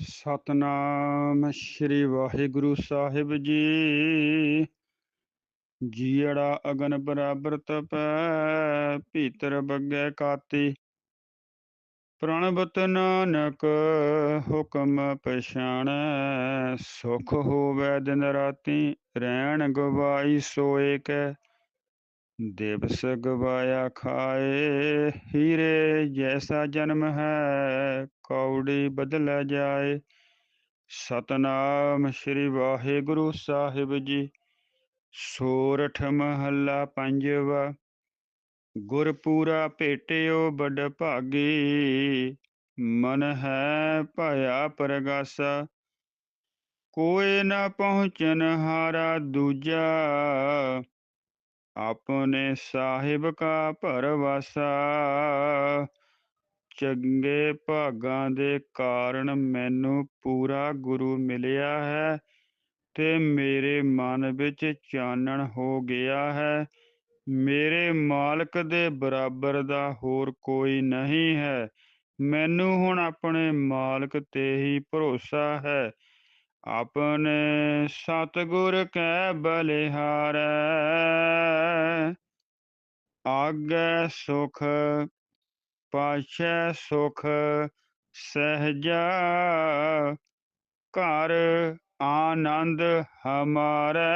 ਸਤਨਾਮ ਸ੍ਰੀ ਵਾਹਿਗੁਰੂ ਸਾਹਿਬ ਜੀ। ਜੀੜਾ ਅਗਨ ਬਰਾਬਰ ਤਪੈ, ਭੀਤਰ ਬੱਗੈ ਕਾਤੀ। ਪ੍ਰਣਬਤ ਨਾਨਕ ਹੁਕਮ ਪਛਾਣੈ, ਸੁਖ ਹੋਵੇ ਦਿਨ ਰਾਤੀ, ਰਹਿਣ ਗਵਾਈ ਸੋਏ ਕੈ। ਦਿਵਸ ਗਵਾਇਆ ਖਾਏ, ਹੀਰੇ ਜੈਸਾ ਜਨਮ ਹੈ, ਕੌੜੀ ਬਦਲ ਜਾਏ। ਸਤਨਾਮ ਸ੍ਰੀ ਵਾਹਿਗੁਰੂ ਸਾਹਿਬ ਜੀ, ਸੋਰਠ ਮਹੱਲਾ ਪੰਜਵਾ। ਗੁਰਪੂਰਾ ਭੇਟਿਓ ਬੜ ਭਾਗੀ, ਮਨ ਹੈ ਭਇਆ ਪਰਗਾਸਾ। ਕੋਏ ਨਾ ਪਹੁੰਚਨ ਹਾਰਾ ਦੂਜਾ ਆਪਣੇ ਸਾਹਿਬ ਕਾ ਭਰਵਾਸਾ। ਚੰਗੇ ਭਾਗਾਂ ਦੇ ਕਾਰਨ ਮੈਨੂੰ ਪੂਰਾ ਗੁਰੂ ਮਿਲਿਆ ਹੈ ਤੇ ਮੇਰੇ ਮਨ ਵਿੱਚ ਚਾਨਣ ਹੋ ਗਿਆ ਹੈ। ਮੇਰੇ ਮਾਲਕ ਦੇ ਬਰਾਬਰ ਦਾ ਹੋਰ ਕੋਈ ਨਹੀਂ ਹੈ। ਮੈਨੂੰ ਹੁਣ ਆਪਣੇ ਮਾਲਕ ਤੇ ਹੀ ਭਰੋਸਾ ਹੈ। ਆਪਣੇ ਸਤਿਗੁਰ ਕੈ ਬਲਿਹਾਰੈ, ਆਗੈ ਸੁਖ, ਪਾਛੈ ਸੁਖ, ਸਹਜਾ ਘਰ ਆਨੰਦ ਹਮਾਰੈ।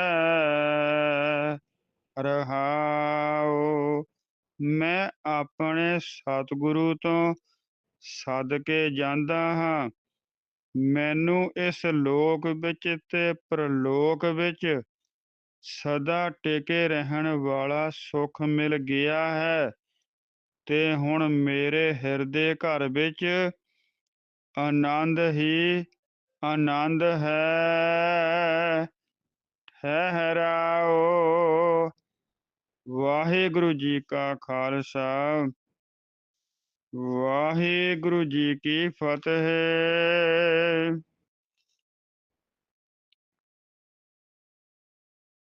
ਰਹਾਉ, ਮੈਂ ਆਪਣੇ ਸਤਿਗੁਰੂ ਤੋਂ ਸਦ ਕੇ ਜਾਂਦਾ ਹਾਂ। ਮੈਨੂੰ ਇਸ ਲੋਕ ਵਿੱਚ ਤੇ ਪ੍ਰਲੋਕ ਵਿੱਚ ਸਦਾ ਟਿਕੇ ਰਹਿਣ ਵਾਲਾ ਸੁਖ ਮਿਲ ਗਿਆ ਹੈ ਤੇ ਹੁਣ ਮੇਰੇ ਹਿਰਦੇ ਘਰ ਵਿੱਚ ਆਨੰਦ ਹੀ ਆਨੰਦ ਹੈ। ਠਹਿਰਾਓ ਵਾਹਿਗੁਰੂ ਜੀ ਕਾ ਖਾਲਸਾ। ਵਾਹਿਗੁਰੂ ਜੀ ਕੀ ਫਤਿਹ।